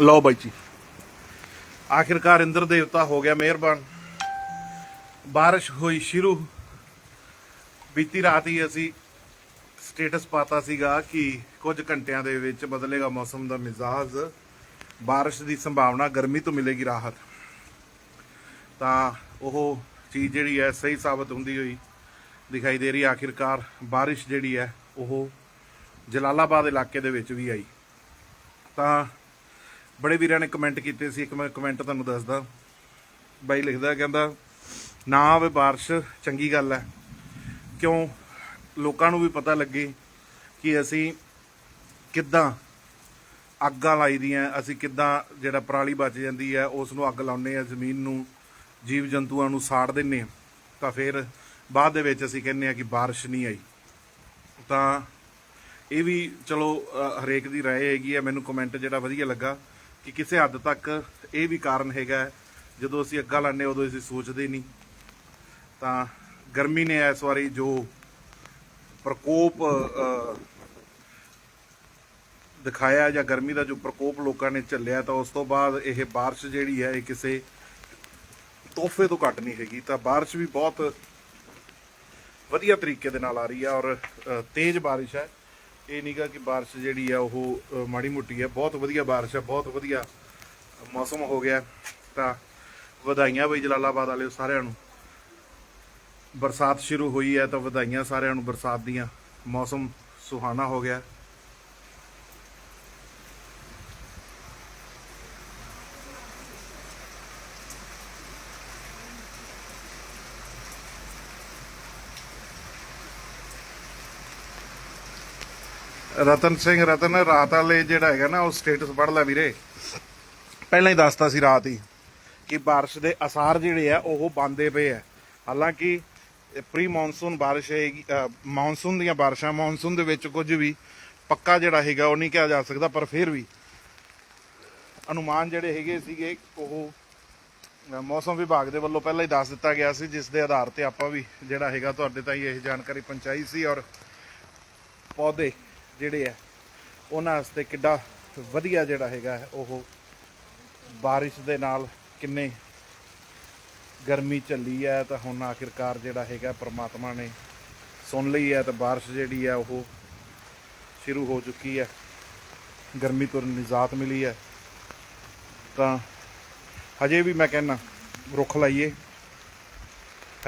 ਲਓ ਬਾਈ ਜੀ। ਆਖਿਰਕਾਰ ਇੰਦਰ ਦੇਵਤਾ ਹੋ ਗਿਆ ਮਿਹਰਬਾਨ। ਬਾਰਿਸ਼ ਹੋਈ ਸ਼ੁਰੂ। ਬੀਤੀ ਰਾਤ ਹੀ ਅਸੀਂ ਸਟੇਟਸ ਪਾਤਾ ਸੀਗਾ ਕਿ ਕੁਝ ਘੰਟਿਆਂ ਦੇ ਵਿੱਚ ਬਦਲੇਗਾ ਮੌਸਮ ਦਾ ਮਿਜ਼ਾਜ। ਬਾਰਿਸ਼ ਦੀ ਸੰਭਾਵਨਾ ਗਰਮੀ ਤੋਂ ਮਿਲੇਗੀ ਰਾਹਤ। ਤਾਂ ਉਹ ਚੀਜ਼ ਜਿਹੜੀ ਹੈ ਸਹੀ ਸਾਬਤ ਹੁੰਦੀ ਹੋਈ ਦਿਖਾਈ ਦੇ ਰਹੀ ਆਖਿਰਕਾਰ ਬਾਰਿਸ਼ ਜਿਹੜੀ ਹੈ ਉਹ ਜਲਾਲਾਬਾਦ ਇਲਾਕੇ ਦੇ ਵਿੱਚ ਵੀ ਆਈ। ਤਾਂ ਬੜੇ ਵੀਰਾਂ ਨੇ ਕਮੈਂਟ ਕੀਤੇ ਸੀ, ਇੱਕ ਮੈਂ ਕਮੈਂਟ ਤੁਹਾਨੂੰ ਦੱਸਦਾ। ਬਾਈ ਲਿਖਦਾ, ਕਹਿੰਦਾ, ਨਾ ਆਵੇ ਬਾਰਿਸ਼, ਚੰਗੀ ਗੱਲ ਹੈ। ਕਿਉਂ? ਲੋਕਾਂ ਨੂੰ ਵੀ ਪਤਾ ਲੱਗੇ ਕਿ ਅਸੀਂ ਕਿੱਦਾਂ ਅੱਗਾਂ ਲਾਈਦੀਆਂ ਅਸੀਂ ਕਿੱਦਾਂ ਜਿਹੜਾ ਪਰਾਲੀ ਬਚ ਜਾਂਦੀ ਹੈ ਉਸ ਨੂੰ ਅੱਗ ਲਾਉਂਦੇ ਆ ਜ਼ਮੀਨ ਨੂੰ ਜੀਵ ਜੰਤੂਆਂ ਨੂੰ ਸਾੜ ਦਿੰਨੇ ਆ ਤਾਂ ਫਿਰ ਬਾਅਦ ਦੇ ਵਿੱਚ ਅਸੀਂ ਕਹਿੰਦੇ ਆ ਕਿ ਬਾਰਿਸ਼ ਨਹੀਂ ਆਈ। ਤਾਂ ਇਹ ਵੀ ਚਲੋ ਹਰੇਕ ਦੀ ਰਾਏ ਹੈਗੀ ਹੈ, ਮੈਨੂੰ ਕਮੈਂਟ ਜਿਹੜਾ ਵਧੀਆ ਲੱਗਾ। ਕਿ ਕਿਸੇ ਹੱਦ ਤੱਕ ਇਹ ਵੀ ਕਾਰਨ ਹੈਗਾ ਹੈ, ਜਦੋਂ ਅਸੀਂ ਅੱਗਾ ਲਾਉਂਦੇ ਉਦੋਂ ਅਸੀਂ ਸੋਚਦੇ ਨਹੀਂ ਤਾਂ ਗਰਮੀ ਨੇ ਇਸ ਵਾਰੀ ਜੋ ਪ੍ਰਕੋਪ ਅ, ਦਿਖਾਇਆ ਜਾਂ ਗਰਮੀ ਦਾ ਜੋ ਪ੍ਰਕੋਪ ਲੋਕਾਂ ਨੇ ਝੱਲਿਆ ਤਾਂ ਉਸ ਤੋਂ ਬਾਅਦ ਇਹ بارش ਜਿਹੜੀ ਹੈ ਇਹ ਕਿਸੇ ਤੋਹਫੇ ਤੋਂ ਘੱਟ ਨਹੀਂ ਹੈਗੀ ਤਾਂ بارش ਵੀ ਬਹੁਤ ਵਧੀਆ ਤਰੀਕੇ ਦੇ ਨਾਲ ਆ ਰਹੀ ਹੈ ਔਰ ਅ, ਤੇਜ਼ ਬਾਰਿਸ਼ ਹੈ ਇਹ ਨਹੀਂਗਾ ਕਿ ਬਾਰਿਸ਼ ਜਿਹੜੀ ਆ ਉਹ ਮਾੜੀ ਮੋਟੀ ਹੈ ਬਹੁਤ ਵਧੀਆ ਬਾਰਿਸ਼ ਹੈ ਬਹੁਤ ਵਧੀਆ ਮੌਸਮ ਹੋ ਗਿਆ। ਤਾਂ ਵਧਾਈਆਂ ਬਈ ਜਲਾਲਾਬਾਦ ਵਾਲਿਓ ਸਾਰਿਆਂ ਨੂੰ। ਬਰਸਾਤ ਸ਼ੁਰੂ ਹੋਈ ਹੈ ਤਾਂ ਵਧਾਈਆਂ ਸਾਰਿਆਂ ਨੂੰ ਬਰਸਾਤ ਦੀਆਂ। ਮੌਸਮ ਸੁਹਾਣਾ ਹੋ ਗਿਆ। ਰਤਨ ਸਿੰਘ ਰਤਨ ਰਾਤ ਵਾਲੇ ਜਿਹੜਾ ਹੈਗਾ ਨਾ, ਉਹ ਸਟੇਟਸ ਪੜ ਲੈ ਵੀਰੇ। ਪਹਿਲਾਂ ਹੀ ਦੱਸਤਾ ਸੀ ਰਾਤ ਹੀ ਕਿ ਬਾਰਿਸ਼ ਦੇ ਅਸਾਰ ਜਿਹੜੇ ਆ, ਉਹ ਬੰਦੇ ਪਏ ਆ। ਹਾਲਾਂਕਿ ਪ੍ਰੀ ਮੌਨਸੂਨ ਬਾਰਿਸ਼ ਹੈਗੀ ਮੌਨਸੂਨ ਦੀਆਂ ਬਾਰਿਸ਼ਾਂ ਮੌਨਸੂਨ ਦੇ ਵਿੱਚ ਕੁਝ ਵੀ ਪੱਕਾ ਜਿਹੜਾ ਹੈਗਾ, ਉਹ ਨਹੀਂ ਕਿਹਾ ਜਾ ਸਕਦਾ, ਪਰ ਫਿਰ ਵੀ ਅਨੁਮਾਨ ਜਿਹੜੇ ਹੈਗੇ ਸੀਗੇ, ਉਹ ਮੌਸਮ ਵਿਭਾਗ ਦੇ ਵੱਲੋਂ ਪਹਿਲਾਂ ਹੀ ਦੱਸ ਦਿੱਤਾ ਗਿਆ ਸੀ, ਜਿਸ ਦੇ ਆਧਾਰ ਤੇ ਆਪਾਂ ਵੀ ਜਿਹੜਾ ਹੈਗਾ, ਤੁਹਾਡੇ ਤਾਈਂ ਇਹ ਜਾਣਕਾਰੀ ਪਹੁੰਚਾਈ ਸੀ ਔਰ ਪੌਦੇ ਜਿਹੜੇ ਆ, ਉਹਨਾਂ ਵਾਸਤੇ ਕਿੱਡਾ ਵਧੀਆ ਜਿਹੜਾ ਹੈਗਾ ਉਹ ਬਾਰਿਸ਼ ਦੇ ਨਾਲ ਕਿੰਨੇ ਗਰਮੀ ਚੱਲੀ ਹੈ, ਤਾਂ ਹੁਣ ਆਖਿਰਕਾਰ ਜਿਹੜਾ ਹੈਗਾ ਪ੍ਰਮਾਤਮਾ ਨੇ ਸੁਣ ਲਈ ਹੈ, ਤਾਂ ਬਾਰਿਸ਼ ਜਿਹੜੀ ਹੈ, ਉਹ ਸ਼ੁਰੂ ਹੋ ਚੁੱਕੀ ਹੈ, ਗਰਮੀ ਤੋਂ ਨਿਜਾਤ ਮਿਲੀ ਹੈ। ਤਾਂ ਹਜੇ ਵੀ ਮੈਂ ਕਹਿੰਨਾ ਰੁੱਖ ਲਾਈਏ।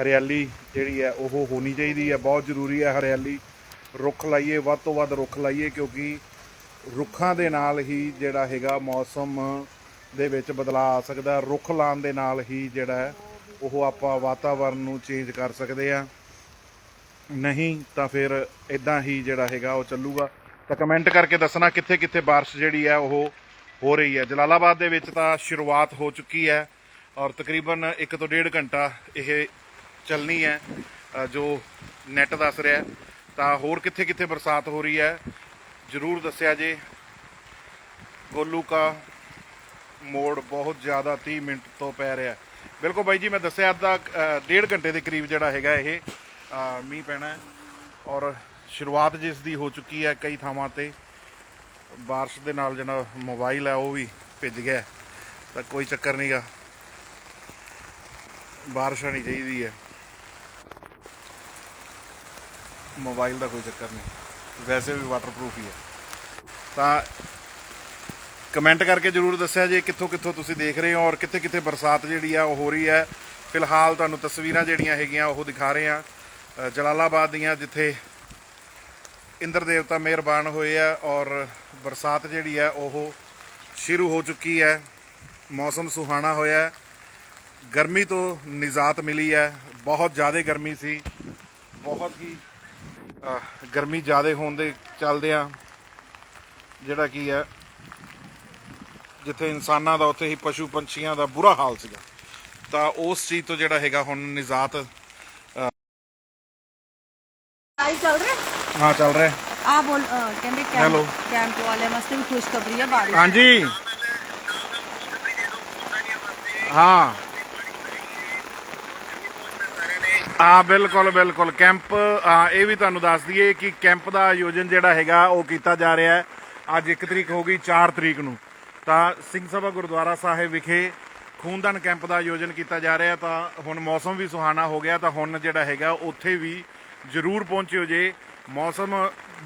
ਹਰਿਆਲੀ ਜਿਹੜੀ ਹੈ, ਉਹ ਹੋਣੀ ਚਾਹੀਦੀ ਹੈ, ਬਹੁਤ ਜ਼ਰੂਰੀ ਹੈ ਹਰਿਆਲੀ। ਰੁੱਖ ਲਾਈਏ, ਵੱਧ ਤੋਂ ਵੱਧ ਰੁੱਖ ਲਾਈਏ ਕਿਉਂਕਿ ਰੁੱਖਾਂ ਦੇ ਨਾਲ ਹੀ ਜਿਹੜਾ ਹੈਗਾ ਮੌਸਮ ਦੇ ਵਿੱਚ ਬਦਲਾਅ ਆ ਸਕਦਾ ਰੁੱਖ ਲਾਉਣ ਦੇ ਨਾਲ ਹੀ ਜਿਹੜਾ ਉਹ ਆਪਾਂ ਵਾਤਾਵਰਨ ਨੂੰ ਚੇਂਜ ਕਰ ਸਕਦੇ ਆ ਨਹੀਂ ਤਾਂ ਫਿਰ ਇਦਾਂ ਹੀ ਜਿਹੜਾ ਹੈਗਾ ਉਹ ਚੱਲੂਗਾ। ਤਾਂ ਕਮੈਂਟ ਕਰਕੇ ਦੱਸਣਾ ਕਿੱਥੇ ਕਿੱਥੇ ਬਾਰਿਸ਼ ਜਿਹੜੀ ਹੈ ਉਹ ਹੋ ਰਹੀ ਹੈ। ਜਲਾਲਾਬਾਦ ਦੇ ਵਿੱਚ ਤਾਂ ਸ਼ੁਰੂਆਤ ਹੋ ਚੁੱਕੀ ਹੈ ਔਰ ਤਕਰੀਬਨ 1 ਤੋਂ 1.5 ਘੰਟਾ ਇਹ ਚੱਲਣੀ ਹੈ ਜੋ ਨੈਟ ਦੱਸ ਰਿਹਾ ਤਾਂ ਹੋਰ ਕਿੱਥੇ ਕਿੱਥੇ ਬਰਸਾਤ ਹੋ ਰਹੀ ਹੈ? ਜਰੂਰ ਦੱਸਿਆ ਜੇ। ਗੋਲੂ ਕਾ ਮੋੜ ਬਹੁਤ ਜ਼ਿਆਦਾ 30 ਮਿੰਟ ਤੋਂ ਪੈ ਰਿਹਾ ਬਿਲਕੁਲ ਬਾਈ ਜੀ, ਮੈਂ ਦੱਸਿਆ ਅੱਧਾ ਡੇਢ ਘੰਟੇ ਦੇ ਕਰੀਬ ਜਿਹੜਾ ਹੈਗਾ ਇਹ ਮੀਂਹ ਪੈਣਾ ਹੈ। ਔਰ ਸ਼ੁਰੂਆਤ ਜਿਸ ਦੀ ਹੋ ਚੁੱਕੀ ਹੈ ਕਈ ਥਾਵਾਂ ਤੇ, ਬਾਰਿਸ਼ ਦੇ ਨਾਲ ਜਿਹੜਾ ਮੋਬਾਈਲ ਹੈ ਉਹ ਵੀ ਭਿੱਜ ਗਿਆ ਤਾਂ ਕੋਈ ਚੱਕਰ ਨਹੀਂਗਾ ਬਾਰਿਸ਼ ਹੋਣੀ ਚਾਹੀਦੀ ਹੈ। ਮੋਬਾਈਲ ਦਾ ਕੋਈ ਚੱਕਰ ਨਹੀਂ। ਵੈਸੇ ਵੀ ਵਾਟਰਪ੍ਰੂਫ ਹੀ ਹੈ। ਤਾਂ ਕਮੈਂਟ ਕਰਕੇ ਜਰੂਰ ਦੱਸਿਆ ਜੇ ਕਿੱਥੋਂ ਕਿੱਥੋਂ ਤੁਸੀਂ ਦੇਖ ਰਹੇ ਹੋ ਔਰ ਕਿੱਥੇ ਕਿੱਥੇ ਬਰਸਾਤ ਜਿਹੜੀ ਆ ਉਹ ਹੋ ਰਹੀ ਹੈ। ਫਿਲਹਾਲ ਤੁਹਾਨੂੰ ਤਸਵੀਰਾਂ ਜਿਹੜੀਆਂ ਹੈਗੀਆਂ ਉਹ ਦਿਖਾ ਰਹੇ ਆ ਜਲਾਲਾਬਾਦ ਦੀਆਂ ਜਿੱਥੇ ਇੰਦਰ ਦੇਵਤਾ ਮਿਹਰਬਾਨ ਹੋਏ ਆ ਔਰ ਬਰਸਾਤ ਜਿਹੜੀ ਹੈ ਉਹ ਸ਼ੁਰੂ ਹੋ ਚੁੱਕੀ ਹੈ। ਮੌਸਮ ਸੁਹਾਣਾ ਹੋਇਆ ਗਰਮੀ ਤੋਂ ਨਿਜਾਤ ਮਿਲੀ ਹੈ। ਬਹੁਤ ਜ਼ਿਆਦਾ ਗਰਮੀ ਸੀ। ਬਹੁਤ ਹੀ ਗਰਮੀ ਜ਼ਿਆਦਾ ਹੋਣ ਦੇ ਚੱਲਦਿਆਂ ਜਿਹੜਾ ਕੀ ਹੈ ਜਿੱਥੇ ਇਨਸਾਨਾਂ ਦਾ ਉੱਥੇ ਹੀ ਪਸ਼ੂ ਪੰਛੀਆਂ ਦਾ ਬੁਰਾ ਹਾਲ ਸੀਗਾ। ਤਾਂ ਉਸ ਚੀਜ਼ ਤੋਂ ਜਿਹੜਾ ਹੈਗਾ ਹੁਣ ਨਿਜਾਤ ਲਾਈਵ ਚੱਲ ਰਿਹਾ? ਹਾਂ ਚੱਲ ਰਿਹਾ। ਆ ਬੋਲ ਕਹਿੰਦੇ Hello. ਕੈਂਪ ਕੈਂਪ ਵਾਲੇ ਵਾਸਤੇ ਵੀ ਖੁਸ਼ਖਬਰੀ ਹੈ ਬਾਰਿਸ਼ ਹਾਂਜੀ। ਹਾਂ। ਆ, ਬਿਲਕੁਲ ਬਿਲਕੁਲ। ਕੈਂਪ ਇਹ ਵੀ ਤੁਹਾਨੂੰ ਦੱਸ ਦਈਏ ਕਿ ਕੈਂਪ ਦਾ ਆਯੋਜਨ ਜਿਹੜਾ ਹੈਗਾ, ਉਹ ਕੀਤਾ ਜਾ ਰਿਹਾ ਹੈ। ਅੱਜ 1 ਤਰੀਕ ਹੋ ਗਈ 4 ਤਰੀਕ ਨੂੰ। ਤਾਂ ਸਿੰਘ ਸਭਾ ਗੁਰਦੁਆਰਾ ਸਾਹਿਬ ਵਿਖੇ ਖੂਨਦਾਨ ਕੈਂਪ ਦਾ ਆਯੋਜਨ ਕੀਤਾ ਜਾ ਰਿਹਾ ਤਾਂ ਹੁਣ ਮੌਸਮ ਵੀ ਸੁਹਾਣਾ ਹੋ ਗਿਆ, ਤਾਂ ਹੁਣ ਜਿਹੜਾ ਹੈਗਾ, ਉੱਥੇ ਵੀ ਜ਼ਰੂਰ ਪਹੁੰਚਿਓ ਜੇ। ਮੌਸਮ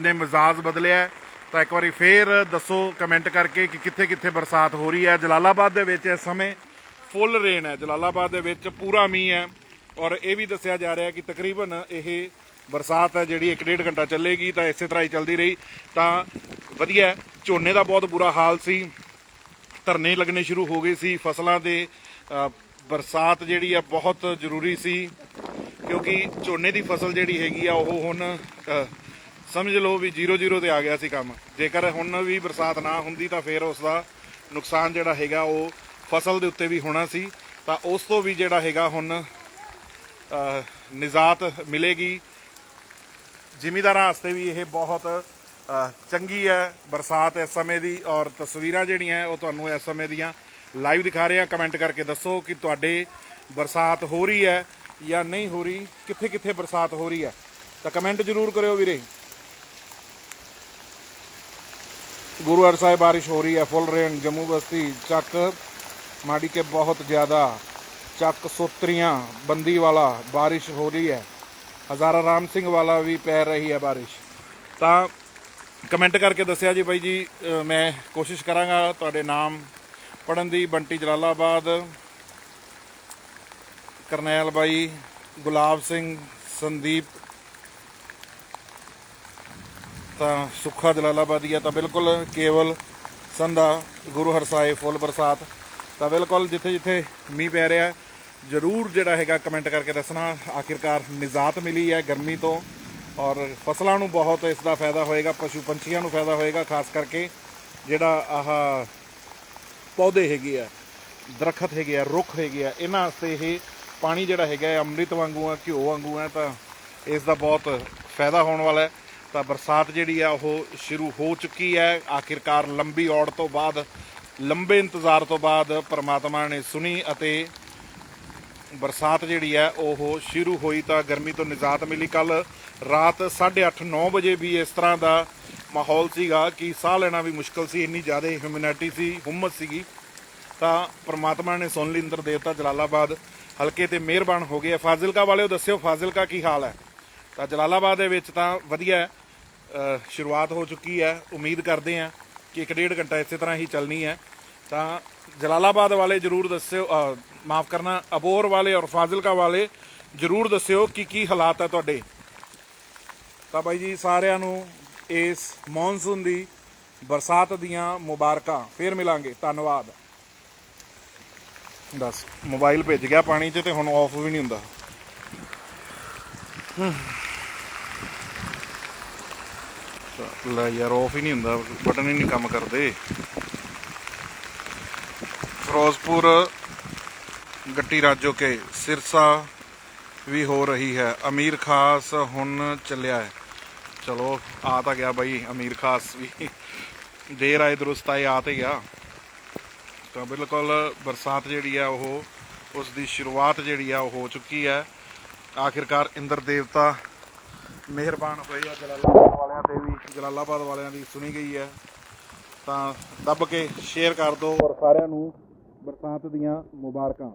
ਨੇ ਮਿਜ਼ਾਜ ਬਦਲਿਆ ਤਾਂ ਇੱਕ ਵਾਰੀ ਫੇਰ ਦੱਸੋ, ਕਮੈਂਟ ਕਰਕੇ ਕਿ ਕਿੱਥੇ ਕਿੱਥੇ ਬਰਸਾਤ ਹੋ ਰਹੀ ਹੈ। ਜਲਾਲਾਬਾਦ ਦੇ ਵਿੱਚ ਇਸ ਸਮੇਂ ਫੁੱਲ ਰੇਨ ਹੈ। ਜਲਾਲਾਬਾਦ ਦੇ ਵਿੱਚ ਪੂਰਾ ਮੀਂਹ ਹੈ। ਔਰ ਇਹ ਵੀ ਦੱਸਿਆ ਜਾ ਰਿਹਾ ਕਿ ਤਕਰੀਬਨ ਇਹ ਬਰਸਾਤ ਹੈ ਜਿਹੜੀ 1.5 ਘੰਟਾ ਚੱਲੇਗੀ ਤਾਂ ਇਸੇ ਤਰ੍ਹਾਂ ਹੀ ਚੱਲਦੀ ਰਹੀ। ਤਾਂ ਵਧੀਆ ਝੋਨੇ ਦਾ ਬਹੁਤ ਬੁਰਾ ਹਾਲ ਸੀ। ਧਰਨੇ ਲੱਗਣੇ ਸ਼ੁਰੂ ਹੋ ਗਏ ਸੀ। ਫਸਲਾਂ ਦੇ ਬਰਸਾਤ ਜਿਹੜੀ ਆ ਬਹੁਤ ਜ਼ਰੂਰੀ ਸੀ। ਕਿਉਂਕਿ ਝੋਨੇ ਦੀ ਫਸਲ ਜਿਹੜੀ ਹੈਗੀ ਆ, ਉਹ ਹੁਣ ਸਮਝ ਲਓ ਵੀ 0-0 ਤੇ ਆ ਗਿਆ ਸੀ ਕੰਮ। ਜੇਕਰ ਹੁਣ ਵੀ ਬਰਸਾਤ ਨਾ ਹੁੰਦੀ ਤਾਂ ਫਿਰ ਉਸ ਦਾ ਨੁਕਸਾਨ ਜਿਹੜਾ ਹੈਗਾ, ਉਹ ਫਸਲ ਦੇ ਉੱਤੇ ਵੀ ਹੋਣਾ ਸੀ। ਤਾਂ ਉਸ ਤੋਂ ਵੀ ਜਿਹੜਾ ਹੈਗਾ ਹੁਣ ਨਿਜ਼ਾਤ ਮਿਲੇਗੀ। ਜ਼ਿਮੀਦਾਰਾਂ ਵਾਸਤੇ ਵੀ ਇਹ ਬਹੁਤ ਚੰਗੀ ਹੈ ਬਰਸਾਤ ਇਸ ਸਮੇਂ ਦੀ ਔਰ ਤਸਵੀਰਾਂ ਜਿਹੜੀਆਂ ਉਹ ਤੁਹਾਨੂੰ ਇਸ ਸਮੇਂ ਦੀਆਂ ਲਾਈਵ ਦਿਖਾ ਰਹੇ ਹਾਂ। ਕਮੈਂਟ ਕਰਕੇ ਦੱਸੋ ਕਿ ਤੁਹਾਡੇ ਬਰਸਾਤ ਹੋ ਰਹੀ ਹੈ ਜਾਂ ਨਹੀਂ ਹੋ ਰਹੀ ਕਿੱਥੇ ਕਿੱਥੇ ਬਰਸਾਤ ਹੋ ਰਹੀ ਹੈ। ਤਾਂ ਕਮੈਂਟ ਜ਼ਰੂਰ ਕਰਿਓ ਵੀਰੇ। ਗੁਰੂ ਹਰ ਸਾਹਿਬ ਬਾਰਿਸ਼ ਹੋ ਰਹੀ ਹੈ, ਫੁੱਲ ਰੇਨ, ਜੰਮੂ ਬਸਤੀ, ਚੱਕ, ਮਾੜੀ ਕੇ ਬਹੁਤ ਜ਼ਿਆਦਾ ਚੱਕ ਸੋਤਰੀਆਂ ਬੰਦੀ ਵਾਲਾ بارش ਹੋ ਰਹੀ ਹੈ। ਹਜ਼ਾਰਾ ਰਾਮ ਸਿੰਘ ਵਾਲਾ ਵੀ ਪੈ ਰਹੀ ਹੈ بارش ਤਾਂ ਕਮੈਂਟ ਕਰਕੇ ਦੱਸਿਆ ਜੀ ਬਾਈ ਜੀ ਮੈਂ ਕੋਸ਼ਿਸ਼ ਕਰਾਂਗਾ ਤੁਹਾਡੇ ਨਾਮ ਪੜਨ ਦੀ। ਬੰਟੀ ਜਲਾਲਾਬਾਦ, ਕਰਨੈਲ ਬਾਈ, ਗੁਲਾਬ ਸਿੰਘ, ਸੰਦੀਪ। ਤਾਂ ਸੁੱਖਾ ਜਲਾਲਾਬਾਦੀਆ ਤਾਂ ਬਿਲਕੁਲ ਕੇਵਲ ਸੰਧਾ, ਗੁਰੂ ਹਰਸਾਏ ਫੁੱਲ ਬਰਸਾਤ। ਤਾਂ ਬਿਲਕੁਲ ਜਿੱਥੇ ਜਿੱਥੇ ਮੀਂਹ ਪੈ ਰਿਹਾ ਜਰੂਰ ਜਿਹੜਾ ਹੈਗਾ ਕਮੈਂਟ ਕਰਕੇ ਦੱਸਣਾ। ਆਖਿਰਕਾਰ ਨਿਜ਼ਾਤ ਮਿਲੀ ਹੈ ਗਰਮੀ ਤੋਂ ਔਰ ਫਸਲਾਂ ਨੂੰ ਬਹੁਤ ਇਸ ਦਾ ਫਾਇਦਾ ਹੋਏਗਾ, ਪਸ਼ੂ ਪੰਛੀਆਂ ਨੂੰ ਫਾਇਦਾ ਹੋਏਗਾ, ਖਾਸ ਕਰਕੇ ਜਿਹੜਾ ਆਹ ਪੌਦੇ ਹੈਗੇ ਆ, ਦਰਖਤ ਹੈਗੇ ਆ, ਰੁੱਖ ਹੈਗੇ ਆ, ਇਹਨਾਂ ਵਾਸਤੇ ਇਹ ਪਾਣੀ ਜਿਹੜਾ ਹੈਗਾ ਅੰਮ੍ਰਿਤ ਵਾਂਗੂ ਆ, ਘਿਓ ਵਾਂਗੂ ਆ, ਤਾਂ ਇਸ ਦਾ ਬਹੁਤ ਫਾਇਦਾ ਹੋਣ ਵਾਲਾ ਹੈ। ਤਾਂ ਬਰਸਾਤ ਜਿਹੜੀ ਆ, ਉਹ ਸ਼ੁਰੂ ਹੋ ਚੁੱਕੀ ਹੈ। ਆਖਿਰਕਾਰ ਲੰਬੀ ਔੜ ਤੋਂ ਬਾਅਦ, ਲੰਬੇ ਇੰਤਜ਼ਾਰ ਤੋਂ ਬਾਅਦ ਪਰਮਾਤਮਾ ਨੇ ਸੁਣੀ ਅਤੇ ਬਰਸਾਤ ਜਿਹੜੀ ਹੈ ਉਹ ਸ਼ੁਰੂ ਹੋਈ ਤਾਂ ਗਰਮੀ ਤੋਂ ਨਿਜਾਤ ਮਿਲੀ। ਕੱਲ ਰਾਤ 8:30 9 ਵਜੇ ਵੀ ਇਸ ਤਰ੍ਹਾਂ ਦਾ ਮਾਹੌਲ ਸੀਗਾ ਕਿ ਸਾਹ ਲੈਣਾ ਵੀ ਮੁਸ਼ਕਲ ਸੀ, ਇੰਨੀ ਜ਼ਿਆਦਾ ਹਿਊਮਿਨਿਟੀ ਸੀ ਹੁਮਸ ਸੀਗੀ। ਤਾਂ ਪ੍ਰਮਾਤਮਾ ਨੇ ਸੁਣ ਲਈ, ਇੰਦਰ ਦੇਵਤਾ ਜਲਾਲਾਬਾਦ ਹਲਕੇ ਤੇ ਮਿਹਰਬਾਨ ਹੋ ਗਏ ਆ। ਫਾਜ਼ਿਲਕਾ ਵਾਲਿਓ, ਦੱਸਿਓ ਫਾਜ਼ਿਲਕਾ ਕੀ ਹਾਲ ਹੈ? ਤਾਂ ਜਲਾਲਾਬਾਦ ਦੇ ਵਿੱਚ ਤਾਂ ਵਧੀਆ ਸ਼ੁਰੂਆਤ ਹੋ ਚੁੱਕੀ ਹੈ। ਉਮੀਦ ਕਰਦੇ ਹਾਂ ਕਿ ਇੱਕ ਡੇਢ ਘੰਟਾ ਇਸੇ ਤਰ੍ਹਾਂ ਹੀ ਚੱਲਣੀ ਹੈ। ਤਾਂ ਜਲਾਲਾਬਾਦ ਵਾਲੇ ਜਰੂਰ ਦੱਸਿਓ ਮਾਫ ਕਰਨਾ ਅਬੋਰ ਵਾਲੇ ਔਰ ਫਾਜ਼ਿਲਕਾ ਵਾਲੇ ਜਰੂਰ ਦੱਸਿਓ ਕਿ ਕੀ ਹਾਲਾਤ ਹੈ ਤੁਹਾਡੇ। ਤਾਂ ਬਾਈ ਜੀ, ਸਾਰਿਆਂ ਨੂੰ ਇਸ ਮੌਨਸੂਨ ਦੀ ਬਰਸਾਤ ਦੀਆਂ ਮੁਬਾਰਕਾਂ, ਫੇਰ ਮਿਲਾਂਗੇ। ਧੰਨਵਾਦ। ਦੱਸ, ਮੋਬਾਈਲ ਭਿੱਜ ਗਿਆ ਪਾਣੀ 'ਚ ਤੇ ਹੁਣ ਆਫ ਵੀ ਨਹੀਂ ਹੁੰਦਾ। ਲੈ ਯਾਰ ਆਫ ਹੀ ਨਹੀਂ ਹੁੰਦਾ, ਬਟਨ ਹੀ ਨਹੀਂ ਕੰਮ ਕਰਦੇ। ਫਿਰੋਜ਼ਪੁਰ, ਗੱਟੀ ਰਾਜੋ ਕੇ ਸਿਰਸਾ ਵੀ ਹੋ ਰਹੀ ਹੈ। ਅਮੀਰ ਖਾਸ ਹੁਣ ਚੱਲਿਆ ਹੈ। ਚਲੋ, ਆ ਤਾਂ ਗਿਆ ਬਾਈ, ਅਮੀਰ ਖਾਸ ਵੀ। ਦੇਰ ਆਏ ਦਰੁਸਤ ਆਏ, ਆ ਤੇ ਗਿਆ। ਤਾਂ ਬਿਲਕੁਲ ਬਰਸਾਤ ਜਿਹੜੀ ਆ ਉਹ, ਉਸ ਦੀ ਸ਼ੁਰੂਆਤ ਜਿਹੜੀ ਆ ਉਹ ਹੋ ਚੁੱਕੀ ਹੈ। ਆਖਿਰਕਾਰ ਇੰਦਰ ਦੇਵਤਾ ਮਿਹਰਬਾਨ ਹੋਏ ਆ ਜਲਾਲਾਬਾਦ ਵਾਲਿਆਂ ਤੇ ਵੀ। ਜਲਾਲਾਬਾਦ ਵਾਲਿਆਂ ਦੀ ਸੁਣੀ ਗਈ ਹੈ। ਤਾਂ ਦੱਬ ਕੇ ਸ਼ੇਅਰ ਕਰ ਦਿਓ ਔਰ ਸਾਰਿਆਂ ਨੂੰ ਬਰਸਾਤ ਦੀਆਂ ਮੁਬਾਰਕਾਂ।